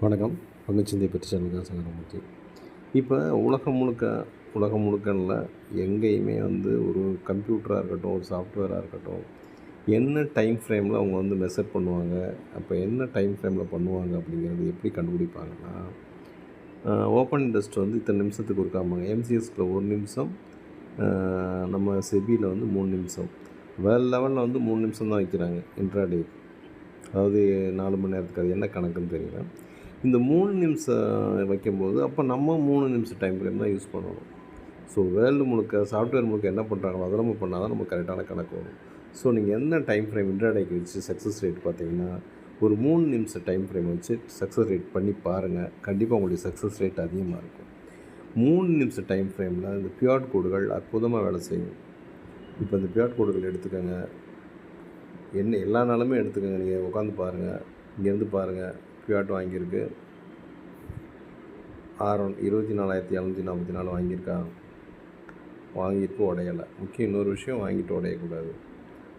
வணக்கம். பங்குச்சந்தை பற்றி சேனலுக்காக சங்கரமூர்த்தி இப்போ உலகம் முழுக்க உலகம் முழுக்கனில் எங்கேயுமே வந்து ஒரு கம்ப்யூட்டராக இருக்கட்டும் ஒரு சாஃப்ட்வேராக இருக்கட்டும் என்ன டைம் ஃப்ரேமில் அவங்க வந்து மெசர் பண்ணுவாங்க அப்போ என்ன டைம் ஃப்ரேமில் பண்ணுவாங்க அப்படிங்கிறது எப்படி கண்டுபிடிப்பாங்கன்னா ஓப்பன் இன்ட்ரெஸ்ட் வந்து இத்தனை நிமிஷத்துக்கு இருக்காமாங்க எம்சிஎஸ்கில் ஒரு நிமிஷம் நம்ம செபியில் வந்து மூணு நிமிஷம். வேறு லெவலில் வந்து மூணு நிமிஷம் தான் வைக்கிறாங்க இன்ட்ராடே அதாவது நாலு மணி நேரத்துக்கு அது என்ன கணக்குன்னு தெரியல. இந்த மூணு நிமிஷம் வைக்கும்போது அப்போ நம்ம மூணு நிமிஷம் டைம் ஃப்ரேம் தான் யூஸ் பண்ணணும். ஸோ வேர்ல்டு முழுக்க சாஃப்ட்வேர் முழுக்க என்ன பண்ணுறாங்களோ அதை நம்ம பண்ணால் தான் நம்ம கரெக்டான கணக்கு வரும். ஸோ நீங்கள் என்ன டைம் ஃப்ரேம் இன்ட்ராடேக்கு வச்சு சக்ஸஸ் ரேட் பார்த்தீங்கன்னா ஒரு மூணு நிமிஷம் டைம் ஃப்ரேம் வச்சு சக்ஸஸ் ரேட் பண்ணி பாருங்கள் கண்டிப்பாக உங்களுடைய சக்ஸஸ் ரேட் அதிகமாக இருக்கும். மூணு நிமிஷம் டைம் ஃப்ரேமில் இந்த பியாட் கோடுகள் அற்புதமாக வேலை செய்யும். இப்போ இந்த பியாட் கோடுகள் எடுத்துக்கோங்க. என்ன எல்லா நாளுமே எடுத்துக்கோங்க. நீங்கள் உட்காந்து பாருங்கள் இங்கேருந்து பாருங்கள் பியூட் வாங்கியிருக்கு. ஆறு இருபத்தி நாலாயிரத்தி எழுநூற்றி நாற்பத்தி நாலு வாங்கியிருக்கான் வாங்கிட்டு உடையலை. முக்கியம் இன்னொரு விஷயம் வாங்கிட்டு உடையக்கூடாது.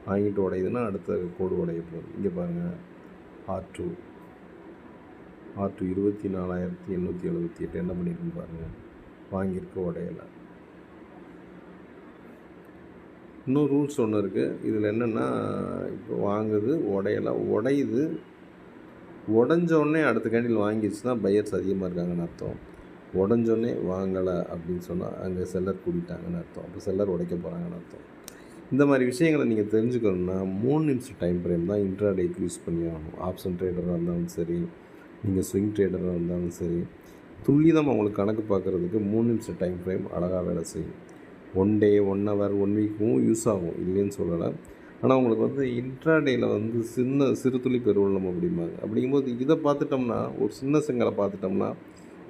வாங்கிட்டு உடையுதுன்னா அடுத்த கோடு உடைய போகுது இங்கே பாருங்கள் ஆர் டூ. ஆர் டூ இருபத்தி நாலாயிரத்தி எண்ணூற்றி எழுபத்தி எட்டு. என்ன பண்ணியிருக்குன்னு பாருங்கள் வாங்கியிருக்கு உடையலை. இன்னும் ரூல்ஸ் ஒன்று இருக்குது இதில் என்னென்னா இப்போ வாங்குது உடையலை. உடையுது உடஞ்சோடனே அடுத்த கேண்டில் வாங்கிடுச்சுன்னா பையர்ஸ் அதிகமாக இருக்காங்கன்னு அர்த்தம். உடஞ்சோடனே வாங்கலை அப்படின்னு சொன்னால் அங்கே செல்லர் கூட்டிட்டாங்கன்னு அர்த்தம். அப்போ செல்லர் உடைக்க போகிறாங்கன்னு அர்த்தம். இந்த மாதிரி விஷயங்களை நீங்கள் தெரிஞ்சுக்கணுன்னா மூணு நிமிஷம் டைம் ஃப்ரேம் தான் இன்ட்ராடேக்கு யூஸ் பண்ணி ஆகணும். ஆப்ஷன் ட்ரேடராக இருந்தாலும் சரி நீங்கள் ஸ்விங் ட்ரேடராக இருந்தாலும் சரி துல்லியமாக அவங்களுக்கு கணக்கு பார்க்குறதுக்கு மூணு நிமிஷம் டைம் ஃப்ரேம் அழகாக வேலை செய்யும். One day one hour one வீக்கும் use ஆகும். இல்லைன்னு சொல்லலை. ஆனால் உங்களுக்கு வந்து இன்ட்ராடேயில் வந்து சின்ன சிறு துளி பெருவெள்ளம் அப்படிம்பாங்க. அப்படிங்கும்போது இதை பார்த்துட்டோம்னா ஒரு சின்ன செங்கலை பார்த்துட்டோம்னா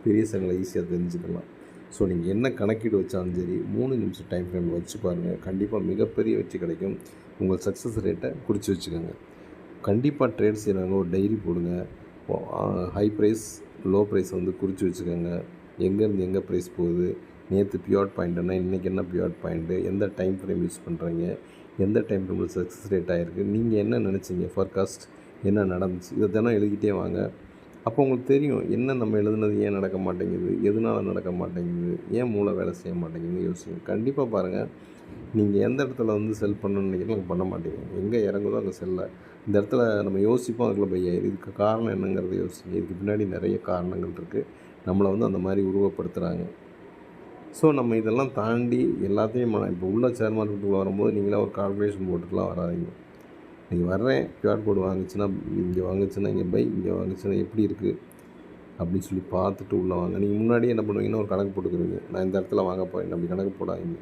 பெரிய செங்கலை ஈஸியாக தெரிஞ்சுக்கலாம். ஸோ நீங்கள் என்ன கணக்கீடு வச்சாலும் சரி மூணு நிமிஷம் டைம் ஃப்ரேம் வச்சு பாருங்கள் கண்டிப்பாக மிகப்பெரிய வெற்றி கிடைக்கும். உங்கள் சக்ஸஸ் ரேட்டை குறித்து வச்சுக்கோங்க. கண்டிப்பாக ட்ரேட் செய்கிறாங்க ஒரு டைரி போடுங்க. ஹை ப்ரைஸ் லோ ப்ரைஸ் வந்து குறித்து வச்சுக்கோங்க. எங்கேருந்து எங்கே ப்ரைஸ் போகுது? நேற்று பியூர் பாயிண்ட்னா இன்றைக்கி என்ன பியூர் பாயிண்ட்டு எந்த டைம் ஃப்ரேம் யூஸ் பண்ணுறீங்க எந்த டைம் ஃப்ரேமில் சக்ஸஸ் ரேட் ஆகிருக்கு நீங்கள் என்ன நினச்சிங்க? ஃபோர்காஸ்ட் என்ன நடந்துச்சு? இதை தினம் எழுதிக்கிட்டே வாங்க. அப்போ உங்களுக்கு தெரியும் என்ன நம்ம எழுதுனது ஏன் நடக்க மாட்டேங்குது? எதனால் நடக்க மாட்டேங்குது? ஏன் மூளை வேலை செய்ய மாட்டேங்குதுன்னு யோசிங்க. கண்டிப்பாக பாருங்கள் நீங்கள் எந்த இடத்துல வந்து செல் பண்ணணும்னு நினைக்கிறீங்களோ பண்ண மாட்டீங்க. எங்கே இறங்குதோ அங்கே செல்ல இந்த இடத்துல நம்ம யோசிப்போம் அதுக்குள்ள பையா இதுக்கு காரணம் என்னங்கிறத யோசிங்க. இதுக்கு பின்னாடி நிறைய காரணங்கள் இருக்குது நம்மளை வந்து அந்த மாதிரி உருவப்படுத்துகிறாங்க ஸோ நம்ம இதெல்லாம் தாண்டி எல்லாத்தையும் இப்போ உள்ள ஷேர் மார்க்கெட்டுக்குள்ளே வரும்போது நீங்களே ஒரு கால்குலேஷன் போட்டுக்கலாம் வராதீங்க. நீங்கள் வர்றேன் கியூஆர் கோடு வாங்குச்சுன்னா இங்கே வாங்குச்சுன்னா இங்கே பை இங்கே வாங்குச்சுன்னா எப்படி இருக்குது அப்படின்னு சொல்லி பார்த்துட்டு உள்ளே வாங்க. நீங்கள் முன்னாடியே என்ன பண்ணுவீங்கன்னா ஒரு கணக்கு போட்டுக்கிறீங்க. நான் இந்த இடத்துல வாங்க போகிறேன் அப்படி கணக்கு போடாதீங்க.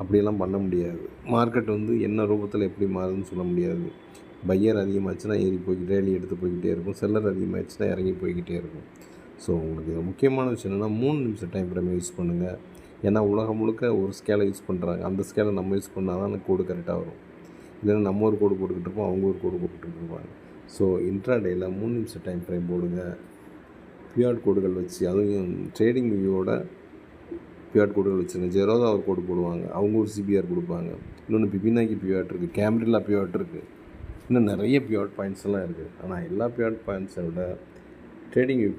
அப்படியெல்லாம் பண்ண முடியாது. மார்க்கெட் வந்து என்ன ரூபத்தில் எப்படி மாறுதுன்னு சொல்ல முடியாது. பையர் அதிகமாகச்சுன்னா ஏறி போய்கிட்டே ரேலி எடுத்து போய்கிட்டே இருக்கும். செல்லர் அதிகமாச்சுன்னா இறங்கி போய்கிட்டே இருக்கும். ஸோ உங்களுக்கு முக்கியமான விஷயம் என்னென்னா மூணு நிமிஷம் டைம் ஃப்ரேம் யூஸ் பண்ணுங்கள் ஏன்னா உலகம் முழுக்க ஒரு ஸ்கேலை யூஸ் பண்ணுறாங்க அந்த ஸ்கேலை நம்ம யூஸ் பண்ணால் தான் அந்த கோடு கரெக்டாக வரும். இல்லைன்னா நம்ம ஒரு கோடு போட்டுக்கிட்டு இருப்போம் அவங்க ஒரு கோடு போட்டுக்கிட்டு இருப்பாங்க. ஸோ இன்ட்ராடேயில் மூணு நிமிஷம் டைம் ஃப்ரேம் போடுங்க. பியூஆர் கோடுகள் வச்சு அதுவும் ட்ரேடிங் வியூவோட பியூஆர் கோடுகள் வச்சுருங்க ஜெரோதா ஒரு கோடு போடுவாங்க. அவங்க ஒரு சிபிஆர் கொடுப்பாங்க. இன்னொன்று பிபினாக்கி பியூஆர் இருக்குது கேம்ரில்லா பியூஆர் இருக்குது இன்னும் நிறைய பியூஆர் பாயிண்ட்ஸ் எல்லாம் இருக்குது ஆனால் எல்லா பியூஆர் பாயிண்ட்ஸை விட ட்ரேடிங் வியூ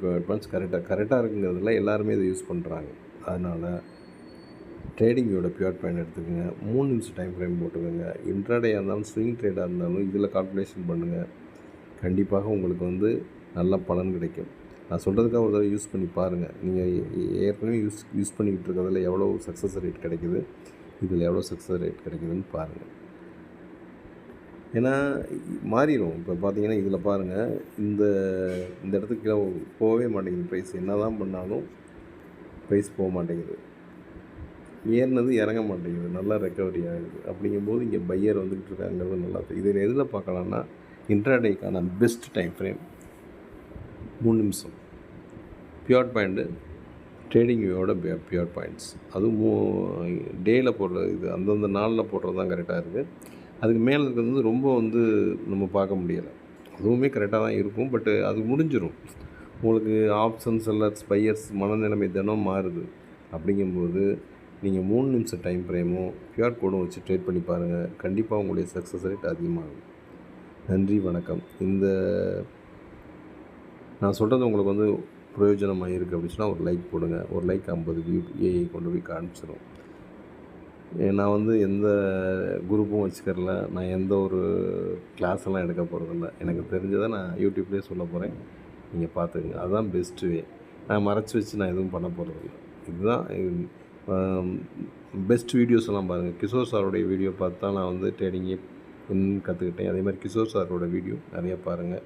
கரெக்டாக கரெக்டாக இருக்குங்கிறதுல எல்லாருமே இதை யூஸ் பண்ணுறாங்க அதனால் ட்ரேடிங்கோட பியூர் பாயிண்ட் எடுத்துக்கோங்க. மூணு நிமிஷம் டைம் ஃப்ரேம் போட்டுக்கோங்க. இன்ட்ராடேயாக இருந்தாலும் ஸ்விங் ட்ரேடாக இருந்தாலும் இதில் கால்குலேஷன் பண்ணுங்கள் கண்டிப்பாக உங்களுக்கு வந்து நல்ல பலன் கிடைக்கும். நான் சொல்கிறதுக்காக ஒரு தடவை யூஸ் பண்ணி பாருங்கள் நீங்கள் ஏற்கனவே யூஸ் யூஸ் பண்ணிக்கிட்டு இருக்கிறதுல எவ்வளோ சக்ஸஸ் ரேட் கிடைக்குது? இதில் எவ்வளோ சக்ஸஸ் ரேட் கிடைக்குதுன்னு பாருங்கள் ஏன்னா மாறிடும் இப்போ பார்த்தீங்கன்னா இதில் பாருங்கள் இந்த இந்த இடத்துக்கு கீழே போகவே மாட்டேங்குது. ப்ரைஸ் என்ன தான் பண்ணாலும் ப்ரைஸ் போக மாட்டேங்குது. ஏறினது இறங்க மாட்டேங்குது. நல்லா ரெக்கவரி ஆகுது. அப்படிங்கும்போது இங்கே பையர் வந்துக்கிட்டு இருக்காங்கிறது நல்லா இதில் எதில் பார்க்கலாம்னா இன்ட்ராடேக்கான பெஸ்ட் டைம் ஃப்ரேம் மூணு நிமிஷம். பியூர் பாயிண்ட்டு ட்ரேடிங் வியூவோட பியூர் பாயிண்ட்ஸ் அதுவும் மூ டேயில் போடுற இது அந்தந்த நாளில் போடுறது தான் கரெக்டாக இருக்குது அதுக்கு மேலே இருக்கிறது வந்து ரொம்ப வந்து நம்ம பார்க்க முடியலை. அதுவுமே கரெக்டாக தான் இருக்கும் பட்டு அது முடிஞ்சிடும் உங்களுக்கு ஆப்ஷன்ஸ் செல்லர்ஸ் பையர்ஸ் மனநிலைமை தினம் மாறுது. அப்படிங்கும்போது நீங்கள் மூணு நிமிஷம் டைம் ஃப்ரேமும் கியூஆர் கோடும் வச்சு ட்ரேட் பண்ணி பாருங்கள் கண்டிப்பாக உங்களுடைய சக்ஸஸ் ரேட் அதிகமாகும். நன்றி வணக்கம். இந்த நான் சொல்கிறது உங்களுக்கு வந்து பிரயோஜனமாக இருக்குது அப்படின்னு சொன்னால் ஒரு லைக் போடுங்க. ஒரு லைக் ஐம்பது வியூ ஏஐ கொண்டு போய் காமிச்சிடும் நான் வந்து எந்த குரூப்பும் வச்சுக்கறல. நான் எந்த ஒரு கிளாஸெல்லாம் எடுக்க போகிறதில்ல எனக்கு தெரிஞ்சதை நான் யூடியூப்லேயே சொல்ல போகிறேன் நீங்கள் பார்த்துக்குங்க அதுதான் பெஸ்ட்டு வே நான் மறைச்சி வச்சு நான் எதுவும் பண்ண போகிறதில்ல இதுதான் பெஸ்ட் வீடியோஸ் எல்லாம் பாருங்கள் கிஷோர் சாரோடைய வீடியோ பார்த்து தான் நான் வந்து ட்ரேடிங்கே கற்றுக்கிட்டேன் அதே மாதிரி கிஷோர் சாரோட வீடியோ நிறைய பாருங்கள்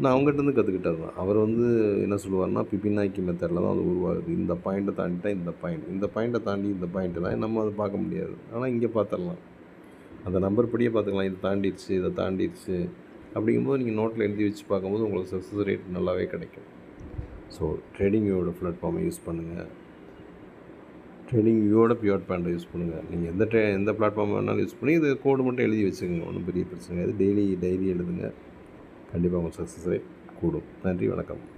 நான் அவங்ககிட்டருந்து கற்றுக்கிட்டது தான். அவர் வந்து என்ன சொல்லுவார்னா பிபினாக்கி மெத்தடில் தான் அது உருவாகுது. இந்த பாயிண்ட்டை தாண்டிட்டா இந்த பாயிண்ட் இந்த பாயிண்ட்டை தாண்டி இந்த பாயிண்ட்டு தான் நம்ம அதை பார்க்க முடியாது. ஆனால் இங்கே பார்த்துடலாம். அந்த நம்பர் படியே பார்த்துக்கலாம். இது தாண்டிடுச்சு இதை தாண்டிடுச்சு. அப்படிங்கும்போது நீங்கள் நோட்டில் எழுதி வச்சு பார்க்கும்போது உங்களுக்கு சக்ஸஸ் ரேட் நல்லாவே கிடைக்கும். ஸோ ட்ரேடிங் வியூவோட பிளாட்ஃபார்மை யூஸ் பண்ணுங்கள் ட்ரேடிங் வியூவோட பியூர் பேண்டை யூஸ் பண்ணுங்கள் நீங்கள் எந்த ட்ரே எந்த பிளாட்ஃபார்ம் வேணாலும் யூஸ் பண்ணி இது கோடு மட்டும் எழுதி வச்சுக்கோங்க. ஒன்றும் பெரிய பிரச்சனை கிடையாது. டெய்லி டைரி எழுதுங்க. கண்டிப்பாக உங்கள் சக்ஸஸ் கூடும். நன்றி வணக்கம்.